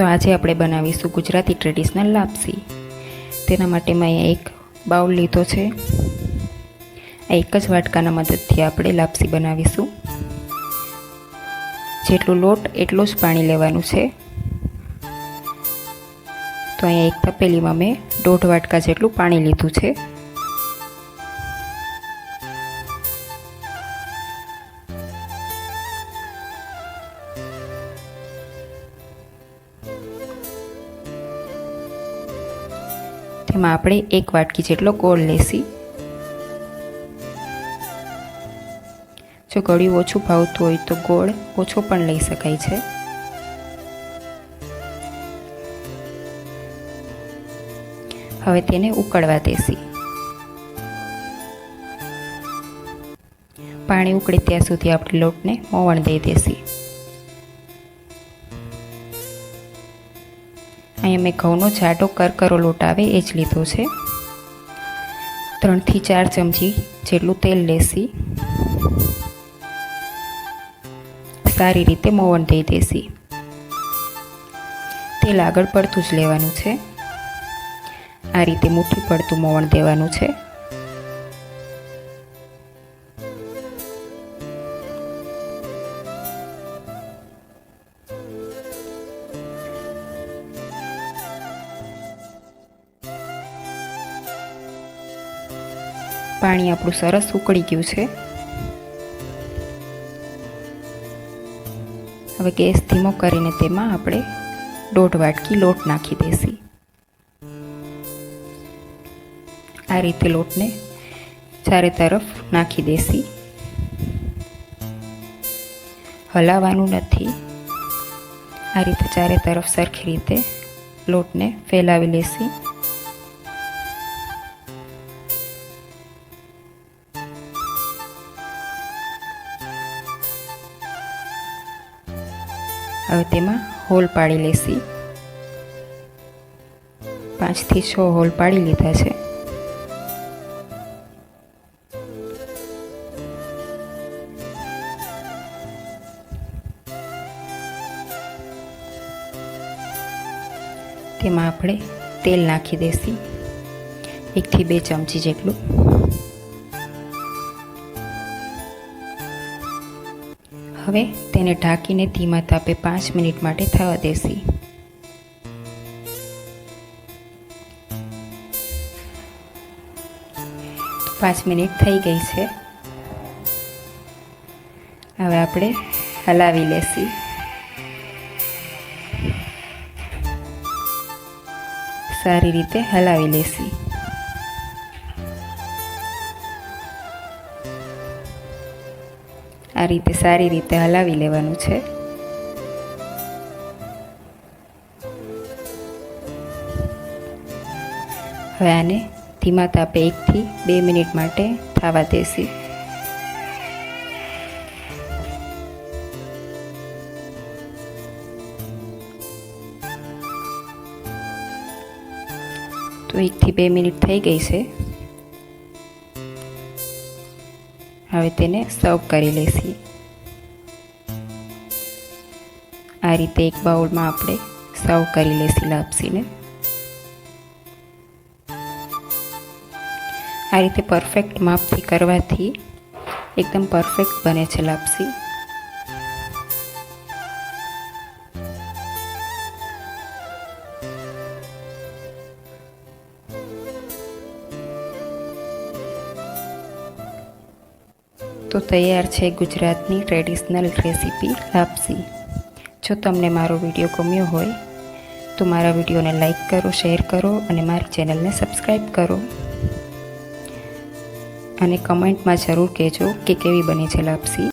તો આજે આપણે બનાવીશું ગુજરાતી ટ્રેડિશનલ લાપસી. તેના માટે મેં અહીંયા એક બાઉલ લીધો છે. આ એક જ વાટકાના મદદથી આપણે લાપસી બનાવીશું. જેટલું લોટ એટલું જ પાણી લેવાનું છે. તો અહીંયા એક તપેલીમાં મેં દોઢ વાટકા જેટલું પાણી લીધું છે. તેમાં આપણે એક વાટકી જેટલો ગોળ લેશી. જો ગળ્યું ઓછું ભાવતું હોય તો ગોળ ઓછો પણ લઈ શકાય છે. હવે તેને ઉકળવા દેશી. પાણી ઉકળે ત્યાં સુધી આપણે લોટને મોવણ દઈ દેસી અહીંયા મેં ઘઉંનો જાડો કરકરો લોટ આવે એ જ લીધો છે. ત્રણથી ચાર ચમચી જેટલું તેલ લેશી. સારી રીતે મોવણ દઈ દેશી. તેલ આગળ પડતું જ લેવાનું છે. આ રીતે મુઠ્ઠી પડતું મોવણ દેવાનું છે. પાણી આપણું સરસ ઉકળી ગયું છે. હવે ગેસ ધીમો કરીને તેમાં આપણે દોઢ વાટકી લોટ નાખી દેસી આ રીતે લોટને ચારે તરફ નાખી દેસી હલાવવાનું નથી. આ રીતે ચારે તરફ સરખી રીતે લોટને ફેલાવી લેસી હવે તેમાં હોલ પાડી લેશી. પાંચથી છ હોલ પાડી લીધા છે. તેમાં આપણે તેલ નાખી દેશી. એકથી બે ચમચી જેટલું. હવે તેને ઢાંકીને ધીમા તાપે પાંચ મિનિટ માટે થવા દેસી. પાંચ મિનિટ થઈ ગઈ છે. હવે આપણે હલાવી લેસી. સારી રીતે હલાવી લેસી. આ રીતે સારી રીતે હલાવી લેવાનું છે. હવે આને ધીમા તાપે એકથી બે મિનિટ માટે થવા દેસી. તો એકથી બે મિનિટ થઈ ગઈ છે. હવે તેને સર્વ કરી લેશી. આ રીતે એક બાઉલમાં આપણે સર્વ કરી લેશી લાપસીને. આ રીતે પરફેક્ટ માપથી કરવાથી એકદમ પરફેક્ટ બને છે લાપસી. તો તૈયાર છે ગુજરાતની ટ્રેડિશનલ રેસીપી લાપસી. જો તમને મારો વીડિયો ગમ્યો હોય, તો મારા વિડીયોને લાઈક કરો શેર કરો અને મારી ચેનલને સબસ્ક્રાઈબ કરો. અને કમેન્ટમાં જરૂર કહેજો કે કેવી બની છે લાપસી.